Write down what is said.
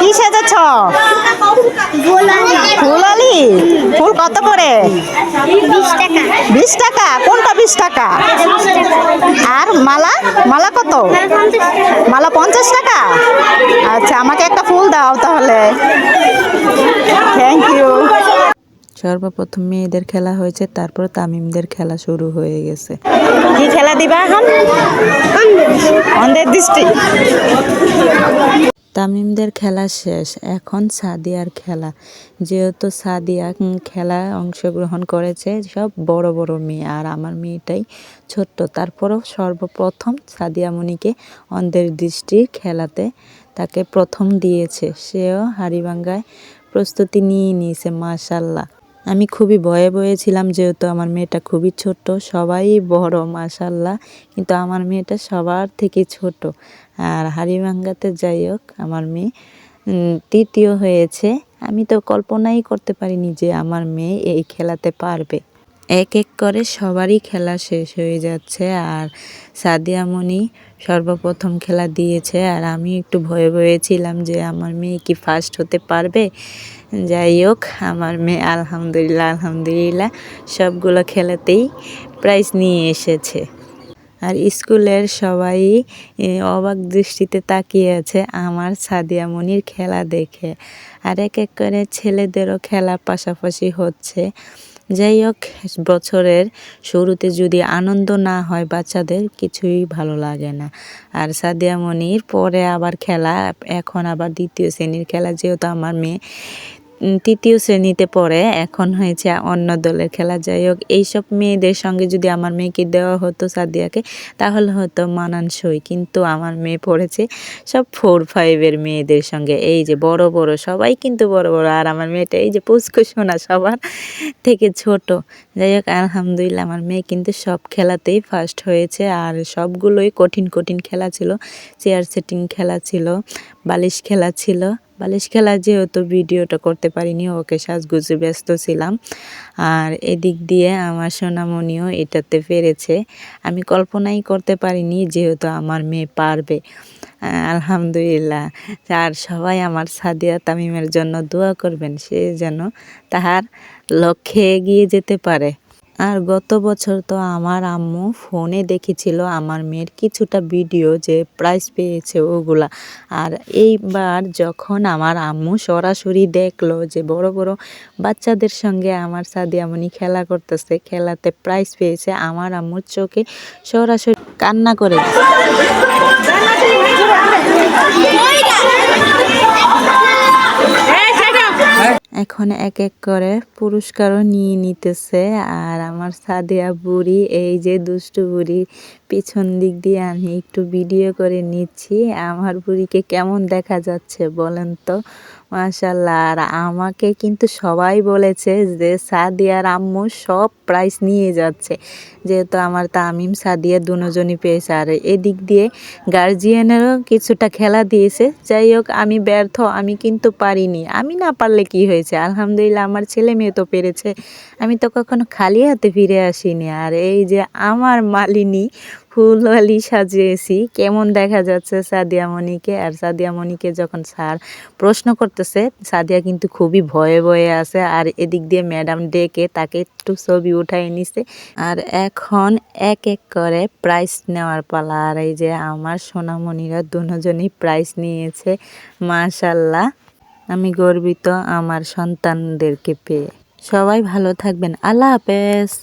কি সেজেছ ফুলালি ফুল কত করে? বিশ টাকা। বিশ টাকা কোনটা বিশ টাকা? আর মালা? মালা কত? মালা পঞ্চাশ টাকা? আচ্ছা আমাকে একটা ফুল দাও তাহলে। থ্যাংক ইউ সর্বপ্রথম মেয়েদের খেলা হয়েছে তারপর তামিমদের খেলা শুরু হয়ে গেছে। কি খেলা দিবা এখন? অন্ধের দৃষ্টি। তামিমদের খেলা শেষ। এখন সাদিয়ার খেলা। যেহেতু সাদিয়া খেলায় অংশগ্রহণ করেছে সব বড় বড় মেয়ে। আর আমার মেয়েটাই ছোট্ট। তারপরও সর্বপ্রথম সাদিয়া মণিকে অন্ধের দৃষ্টি খেলাতে তাকে প্রথম দিয়েছে। সেও হাড়িভাঙ্গায় প্রস্তুতি নিয়ে নিয়েছে, মাশাল্লাহ। আমি খুবই ভয়ে ভয়ে ছিলাম যেহেতু আমার মেয়েটা খুবই ছোট, সবাই বড় মাশাল্লাহ কিন্তু আমার মেয়েটা সবার থেকে ছোট। আর হাড়িভাঙ্গাতে যাই হোক, আমার মেয়ে তৃতীয় হয়েছে। আমি তো কল্পনাই করতে পারিনি যে আমার মেয়ে এই খেলাতে পারবে। এক এক করে সবারই খেলা শেষ হয়ে যাচ্ছে আর সাদিয়া মণি সর্বপ্রথম খেলা দিয়েছে আর আমি একটু ভয়ে ভয়ে ছিলাম যে আমার মেয়ে কি ফার্স্ট হতে পারবে? যাই হোক, আমার মেয়ে আলহামদুলিল্লাহ আলহামদুলিল্লাহ সবগুলো খেলাতেই প্রাইজ নিয়ে এসেছে। আর স্কুলের সবাই অবাক দৃষ্টিতে তাকিয়ে আছে আমার সাদিয়া মনির খেলা দেখে। আর এক এক করে ছেলেদেরও খেলা পাশাপাশি হচ্ছে। যাই হোক, বছরের শুরুতে যদি আনন্দ না হয় বাচ্চাদের, কিছুই ভালো লাগে না। আর সাদিয়া মনির পরে আবার খেলা, এখন আবার দ্বিতীয় শ্রেণির খেলা, যেহেতু আমার মেয়ে তৃতীয় শ্রেণীতে পড়ে, এখন হয়েছে অন্য দলের খেলা। যাই হোক, এইসব মেয়েদের সঙ্গে যদি আমার মেয়েকে দেওয়া হতো সাদিয়াকে, তাহলে হয়তো মানানসই। কিন্তু আমার মেয়ে পড়েছে সব ফোর ফাইভের মেয়েদের সঙ্গে। এই যে বড় বড়, সবাই কিন্তু বড় বড়। আর আমার মেয়েটা এই যে পুষ্কু সোনা সবার থেকে ছোট। যাই হোক, আলহামদুলিল্লাহ, আমার মেয়ে কিন্তু সব খেলাতেই ফার্স্ট হয়েছে। আর সবগুলোই কঠিন কঠিন খেলা ছিল। চেয়ার সেটিং খেলা ছিল, বালিশ খেলা ছিল। বালিশ খেলা যেহেতু ভিডিওটা করতে পারিনি, ওকে সাজগুজে ব্যস্ত ছিলাম। আর এদিক দিয়ে আমার সোনামণিও এটাতে পেরেছে। আমি কল্পনাই করতে পারিনি যেহেতু আমার মেয়ে পারবে। আলহামদুলিল্লাহ। আর সবাই আমার সাদিয়া তামিমের জন্য দোয়া করবেন, সে যেন তাহার লক্ষ্যে এগিয়ে যেতে পারে। আর গত বছর তো আমার আম্মু ফোনে দেখেছিল আমার মেয়ের কিছুটা ভিডিও যে প্রাইজ পেয়েছে ওগুলা। আর এইবার যখন আমার আম্মু সরাসরি দেখল যে বড় বড় বাচ্চাদের সঙ্গে আমার সাদিয়ামণি খেলা করতেছে, খেলাতে প্রাইজ পেয়েছে, আমার আম্মুর চোখে সরাসরি কান্না করে এখন এক এক করে পুরস্কারও নিয়ে নিতেছে। আর আমার সাদিয়া বুড়ি, এই যে দুষ্টু বুড়ি, পিছন দিক দিয়ে আমি একটু ভিডিও করে নিচ্ছি। আমার বুড়িকে কেমন দেখা যাচ্ছে বলেন তো? মাশাল্লাহ। আর আমাকে কিন্তু সবাই বলেছে যে সাদিয়ার আম্মু সব প্রাইজ নিয়ে যাচ্ছে। যেহেতু আমার তামিম, সাদিয়া দুজনই পেয়েছে। আর এদিক দিয়ে গার্জিয়ানেরও কিছুটা খেলা দিয়েছে। যাই হোক, আমি ব্যর্থ, আমি কিন্তু পারিনি। আমি না পারলে কি হয়েছে? আলহামদুলিল্লাহ, আমার ছেলে মেয়ে তো পেরেছে। আমি তো কখনো খালি হাতে ফিরে আসিনি। আর এই যে আমার মালিনী ফুলওয়ালি সাজিয়েছি। কেমন দেখা যাচ্ছে সাদিয়া মণিকে আর সাদিয়া মণিকে যখন স্যার প্রশ্ন করতেছে, সাদিয়া কিন্তু খুবই ভয়ে ভয়ে আছে আর এদিক দিয়ে ম্যাডাম ডেকে তাকে একটু ছবি উঠাই নিছে। আর এখন এক এক করে প্রাইজ নেওয়ার পালা। আর এই যে আমার সোনামণিরা দুজনই প্রাইজ নিয়েছে, মাশাল্লাহ। আমি গর্বিত আমার সন্তানদেরকে পেয়ে। সবাই ভালো থাকবেন। আল্লাহ হাফেজ।